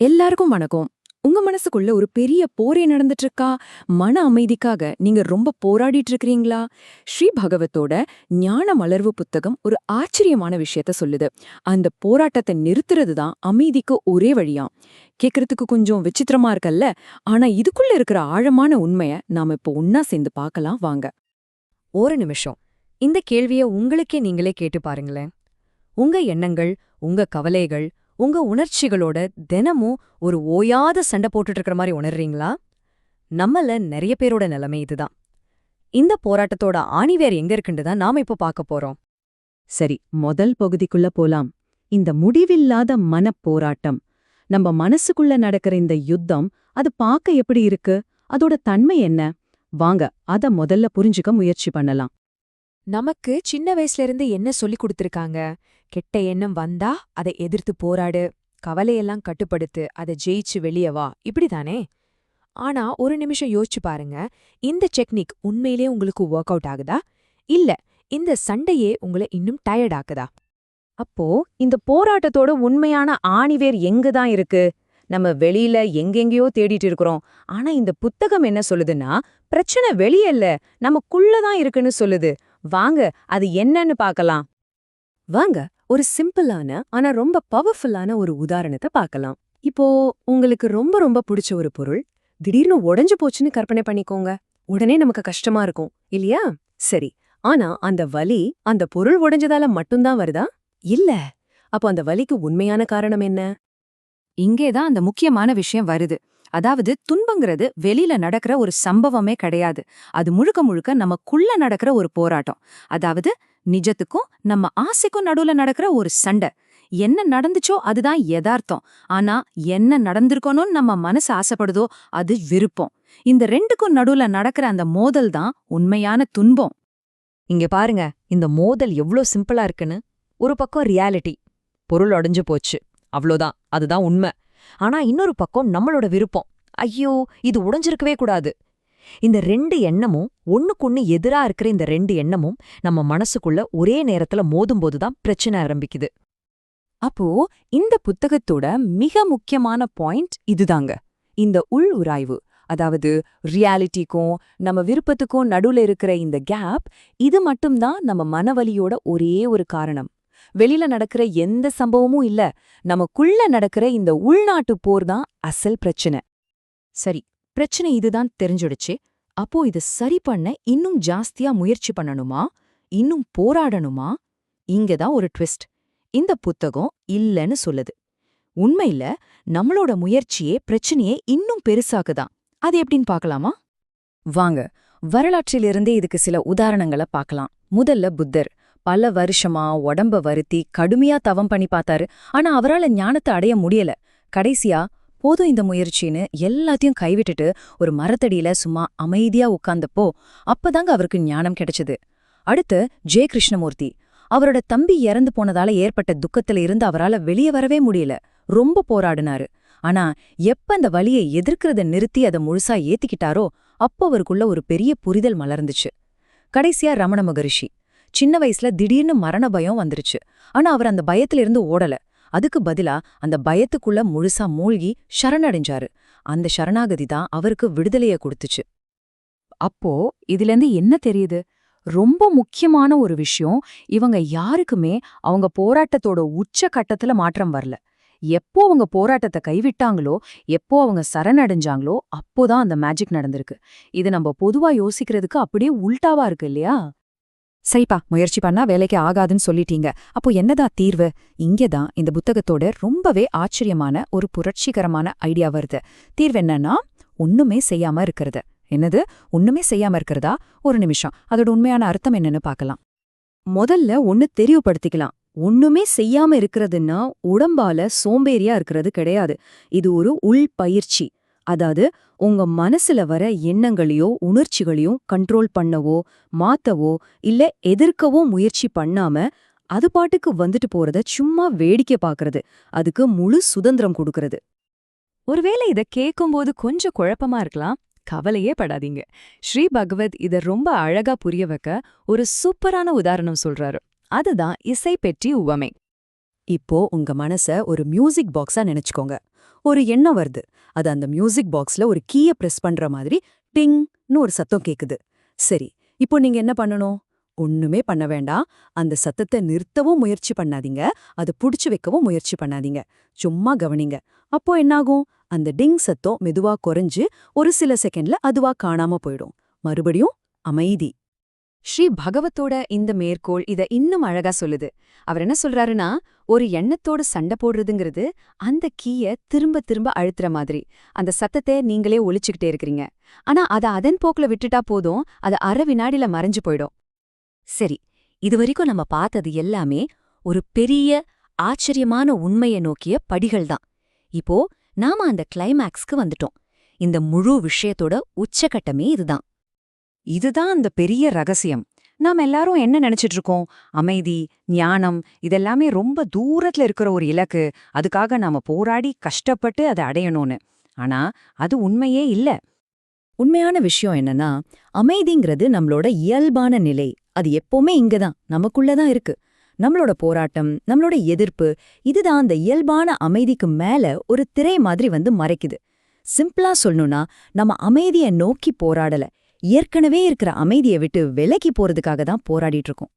எல்லாருக்கும் வணக்கம். உங்க மனசுக்குள்ள ஒரு பெரிய போரே நடந்துட்டு இருக்கா மன அமைதிக்காக நீங்க ரொம்ப போராடிட்டு இருக்கிறீங்களா ஸ்ரீ பகவத்தோட ஞான மலர்வு புத்தகம் ஒரு ஆச்சரியமான விஷயத்த சொல்லுது. அந்த போராட்டத்தை நிறுத்துறது தான் அமைதிக்கு ஒரே வழியாம் கேக்குறதுக்கு கொஞ்சம் விசித்திரமா இருக்கல்ல? ஆனா இதுக்குள்ள இருக்கிற ஆழமான உண்மைய நாம இப்போ ஒன்னா சேர்ந்து பார்க்கலாம். வாங்க. ஒரு நிமிஷம். இந்த கேள்விய உங்களுக்கே நீங்களே கேட்டு பாருங்களேன். உங்க எண்ணங்கள் உங்க கவலைகள் உங்க உணர்ச்சிகளோட தினமும் ஒரு ஓயாத சண்டை போட்டுட்டு இருக்கிற மாதிரி உணர்றீங்களா? நம்மள நிறைய பேரோட நிலைமை இதுதான். இந்த போராட்டத்தோட ஆணிவேர் எங்க இருக்குன்னு தான் நாம இப்ப பார்க்க போறோம். சரி முதல் பகுதிக்குள்ள போலாம். இந்த முடிவில்லாத மனப்போராட்டம். நம்ம மனசுக்குள்ள நடக்கிற இந்த யுத்தம் அது பார்க்க எப்படி இருக்கு? அதோட தன்மை என்ன? வாங்க அத முதல்ல புரிஞ்சுக்க முயற்சி பண்ணலாம். நமக்கு சின்ன வயசுல இருந்து என்ன சொல்லி கொடுத்திருக்காங்க? கெட்ட எண்ணம் வந்தா அதை எதிர்த்து போராடு. கவலையெல்லாம் கட்டுப்படுத்து. அதை ஜெயிச்சு வெளிய வா. இப்படிதானே ஆனா ஒரு நிமிஷம் யோசிச்சு பாருங்க. இந்த டெக்னிக் உண்மையிலே உங்களுக்கு ஒர்க் அவுட் ஆகுதா? இல்ல இந்த சண்டையே உங்களை இன்னும் டயர்ட் ஆக்குதா? அப்போ இந்த போராட்டத்தோட உண்மையான ஆணிவேர் எங்க தான் இருக்கு? நம்ம வெளியில எங்கெங்கேயோ தேடிட்டு இருக்கிறோம். ஆனா இந்த புத்தகம் என்ன சொல்லுதுன்னா பிரச்சனை வெளியே இல்ல. நமக்குள்ள தான் இருக்குன்னு சொல்லுது. வாங்க அது என்னன்னு பார்க்கலாம். வாங்க ஒரு சிம்பிளான ஆனா ரொம்ப பவர்ஃபுல்லான ஒரு உதாரணத்தை பார்க்கலாம். இப்போ உங்களுக்கு ரொம்ப ரொம்ப பிடிச்ச ஒரு பொருள் திடீர்னு உடைஞ்சு போச்சுன்னு கற்பனை பண்ணிக்கோங்க. உடனே நமக்கு கஷ்டமா இருக்கும் இல்லையா? சரி ஆனா அந்த வலி அந்த பொருள் உடைஞ்சதால மட்டும்தான் வருதா? இல்ல அப்போ அந்த வலிக்கு உண்மையான காரணம் என்ன? இங்கேதான் அந்த முக்கியமான விஷயம் வருது. அதாவது துன்பங்கிறது வெளியில நடக்கிற ஒரு சம்பவமே கிடையாது. அது முழுக்க முழுக்க நமக்குள்ள நடக்கிற ஒரு போராட்டம். அதாவது நிஜத்துக்கும் நம்ம ஆசைக்கும் நடுவுல நடக்கிற ஒரு சண்டை. என்ன நடந்துச்சோ அதுதான் யதார்த்தம். ஆனா என்ன நடந்திருக்கணும்னு நம்ம மனசு ஆசைப்படுதோ அது விருப்பம். இந்த ரெண்டுக்கும் நடுவுல நடக்கிற அந்த மோதல் தான் உண்மையான துன்பம். இங்க பாருங்க இந்த மோதல் எவ்ளோ சிம்பிளா இருக்குன்னு. ஒரு பக்கம் ரியாலிட்டி பொருள் அடைஞ்சு போச்சு. அவ்வளோதான் அதுதான் உண்மை. ஆனா இன்னொரு பக்கம் நம்மளோட விருப்பம். ஐயோ இது உடைஞ்சிருக்கவே கூடாது. இந்த ரெண்டு எண்ணமும் ஒண்ணுக்கொன்னு எதிரா இருக்கிற இந்த ரெண்டு எண்ணமும் நம்ம மனசுக்குள்ள ஒரே நேரத்துல மோதும்போது தான் பிரச்சனை ஆரம்பிக்குது. அப்போ இந்த புத்தகத்தோட மிக முக்கியமான பாயிண்ட் இதுதாங்க. இந்த உள் உராய்வு அதாவது ரியாலிட்டிக்கும் நம்ம விருப்பத்துக்கும் நடுவுல இருக்கிற இந்த கேப் இது மட்டும்தான் நம்ம மனவலியோட ஒரே ஒரு காரணம். வெளியில நடக்கிற எந்த சம்பவமும் இல்ல. நமக்குள்ள நடக்கிற இந்த உள்நாட்டு போர் தான் அசல் பிரச்சனை. சரி பிரச்சனை இதுதான் தெரிஞ்சுடுச்சு. அப்போ இது சரி பண்ண இன்னும் ஜாஸ்தியா முயற்சி பண்ணணுமா? இன்னும் போராடணுமா? இங்கதான் ஒரு ட்விஸ்ட். இந்த புத்தகம் இல்லன்னு சொல்லுது. உண்மையில நம்மளோட முயற்சியே பிரச்சனையே இன்னும் பெருசாக்குதான். அது எப்படின்னு பார்க்கலாமா? வாங்க வரலாற்றிலிருந்தே இதுக்கு சில உதாரணங்களை பார்க்கலாம். முதல்ல புத்தர். பல வருஷமா உடம்ப வருத்தி கடுமையா தவம் பண்ணி பார்த்தாரு. ஆனா அவரால ஞானத்தை அடைய முடியல. கடைசியா போதும் இந்த முயற்சின்னு எல்லாத்தையும் கைவிட்டுட்டு ஒரு மரத்தடியில சும்மா அமைதியா உட்கார்ந்தப்போ அப்பதாங்க அவருக்கு ஞானம் கிடைச்சது. அடுத்து ஜே கிருஷ்ணமூர்த்தி அவரோட தம்பி இறந்து போனதால ஏற்பட்ட துக்கத்துல இருந்து அவரால வெளியே வரவே முடியல. ரொம்ப போராடினாரு. ஆனா எப்ப அந்த வழியை எதிர்க்கிறத நிறுத்தி அதை முழுசா ஏத்திக்கிட்டாரோ அப்போ அவருக்குள்ள ஒரு பெரிய புரிதல் மலர்ந்துச்சு. கடைசியா ரமண மகரிஷி. சின்ன வயசுல திடீர்னு மரண பயம் வந்துருச்சு. ஆனா அவர் அந்த பயத்திலிருந்து ஓடல. அதுக்கு பதிலா அந்த பயத்துக்குள்ள முழுசா மூழ்கி சரணடைஞ்சாரு. அந்த சரணாகதி தான் அவருக்கு விடுதலைய கொடுத்துச்சு. அப்போ இதிலிருந்து என்ன தெரியுது? ரொம்ப முக்கியமான ஒரு விஷயம் இவங்க யாருக்குமே அவங்க போராட்டத்தோட உச்ச கட்டத்துல மாற்றம் வரல. எப்போ அவங்க போராட்டத்தை கைவிட்டாங்களோ எப்போ அவங்க சரணடைஞ்சாங்களோ அப்போதான் அந்த மேஜிக் நடந்திருக்கு. இது நம்ம பொதுவா யோசிக்கிறதுக்கு அப்படியே உல்டாவா இருக்கு இல்லையா? சரிப்பா முயற்சி பண்ணா வேலைக்கு ஆகாதுன்னு சொல்லிட்டீங்க. அப்போ என்னதான் தீர்வு? இங்கேதான் இந்த புத்தகத்தோட ரொம்பவே ஆச்சரியமான ஒரு புரட்சிகரமான ஐடியா வருது. தீர்வு என்னன்னா ஒண்ணுமே செய்யாம இருக்கிறது. என்னது? ஒண்ணுமே செய்யாம இருக்கிறதா? ஒரு நிமிஷம். அதோட உண்மையான அர்த்தம் என்னன்னு பார்க்கலாம். முதல்ல ஒன்னு தெளிவுபடுத்திக்கலாம். ஒண்ணுமே செய்யாம இருக்கிறதுன்னா உடம்பால சோம்பேறியா இருக்கிறது கிடையாது. இது ஒரு உள் பயிற்சி. அதாவது உங்க மனசுல வர எண்ணங்களையோ உணர்ச்சிகளையோ கண்ட்ரோல் பண்ணவோ மாத்தவோ இல்ல எதிர்க்கவோ முயற்சி பண்ணாம அது பாட்டுக்கு வந்துட்டு போறத சும்மா வேடிக்கை பாக்குறது. அதுக்கு முழு சுதந்திரம் கொடுக்கறது. ஒருவேளை இத கேட்கும்போது கொஞ்சம் குழப்பமா இருக்கலாம். கவலையே படாதீங்க. ஸ்ரீ பகவத் இத ரொம்ப அழகா புரிய வைக்க ஒரு சூப்பரான உதாரணம் சொல்றாரு. அதுதான் இசை பெற்றி உவமை. இப்போ உங்க மனச ஒரு மியூசிக் பாக்ஸா நினைச்சுக்கோங்க. ஒரு எண்ணம் வருது. அது அந்த மியூசிக் பாக்ஸ்ல ஒரு கீய பிரஸ் பண்ற மாதிரி டிங்னு ஒரு சத்தம் கேக்குது. சரி இப்போ நீங்க என்ன பண்ணணும்? ஒண்ணுமே பண்ண வேண்டாம். அந்த சத்தத்தை நிறுத்தவும் முயற்சி பண்ணாதீங்க. அதை புடிச்சு வைக்கவும் முயற்சி பண்ணாதீங்க. சும்மா கவனிங்க. அப்போ என்னாகும்? அந்த டிங் சத்தம் மெதுவா குறைஞ்சு ஒரு சில செகண்ட்ல அதுவா காணாம போயிடும். மறுபடியும் அமைதி. ஸ்ரீ பகவத்தோட இந்த மேற்கோள் இத இன்னும் அழகா சொல்லுது. அவர் என்ன சொல்றாருன்னா ஒரு எண்ணத்தோட சண்டை போடுறதுங்கிறது அந்த கீய திரும்ப திரும்ப அழுத்துற மாதிரி. அந்த சத்தத்தை நீங்களே ஒழிச்சுக்கிட்டே இருக்கிறீங்க. ஆனா அத அதன் போக்குல விட்டுட்டா போதும் அது அரை வினாடில மறைஞ்சு போயிடும். சரி இதுவரைக்கும் நம்ம பார்த்தது எல்லாமே ஒரு பெரிய ஆச்சரியமான உண்மையை நோக்கிய படிகள் தான். இப்போ நாம அந்த கிளைமேக்ஸ்க்கு வந்துட்டோம். இந்த முழு விஷயத்தோட உச்சகட்டமே இதுதான். இதுதான் அந்த பெரிய ரகசியம். நாம் எல்லாரும் என்ன நினைச்சிட்டு இருக்கோம் அமைதி ஞானம் இதெல்லாமே ரொம்ப தூரத்துல இருக்கிற ஒரு இலக்கு. அதுக்காக நாம போராடி கஷ்டப்பட்டு அதை அடையணும்னு. ஆனா அது உண்மையே இல்ல. உண்மையான விஷயம் என்னன்னா அமைதிங்கிறது நம்மளோட இயல்பான நிலை. அது எப்பவுமே இங்கதான் நமக்குள்ளதான் இருக்கு. நம்மளோட போராட்டம் நம்மளோட எதிர்ப்பு இதுதான் அந்த இயல்பான அமைதிக்கு மேல ஒரு திரை மாதிரி வந்து மறைக்குது. சிம்பிளா சொல்லணும்னா நம்ம அமைதியை நோக்கி போராடல. ஏற்கனவே இருக்கிற அமைதியை விட்டு விலகி போறதுக்காக தான் போராடிட்டு இருக்கோம்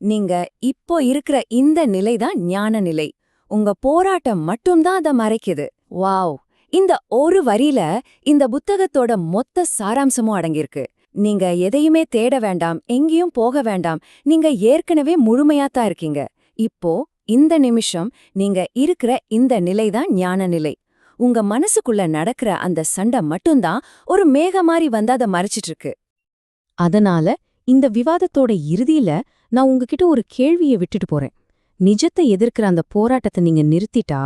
நீங்க இப்போ இருக்கிற இந்த நிலை தான் ஞான நிலை. உங்க போராட்டம் மட்டும்தான் அதை மறைக்குது. வாவ்! இந்த ஒரு வரியில இந்த புத்தகத்தோட மொத்த சாராம்சமும் அடங்கியிருக்கு. நீங்க எதையுமே தேட வேண்டாம் எங்கேயும் போக வேண்டாம். நீங்க ஏற்கனவே முழுமையாத்தான் இருக்கீங்க. இப்போ இந்த நிமிஷம் நீங்க இருக்கிற இந்த நிலைதான் ஞான நிலை. உங்க மனசுக்குள்ள நடக்கிற அந்த சண்டை மட்டும்தான் ஒரு மேக மாதிரி வந்து அதை மறைச்சிட்டு இருக்கு அதனால இந்த விவாதத்தோட இறுதியில நான் உங்ககிட்ட ஒரு கேள்வியை விட்டுட்டு போறேன். நிஜத்தை எதிர்க்கிற அந்த போராட்டத்தை நீங்க நிறுத்திட்டா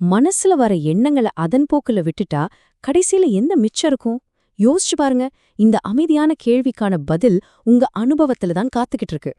மனசுல வர எண்ணங்களை அதன் போக்குல விட்டுட்டா கடைசியில எந்த மிச்சம் இருக்கும்? யோசிச்சு பாருங்க இந்த அமைதியான கேள்விக்கான பதில் உங்க அனுபவத்துல தான் காத்துக்கிட்டு இருக்கு.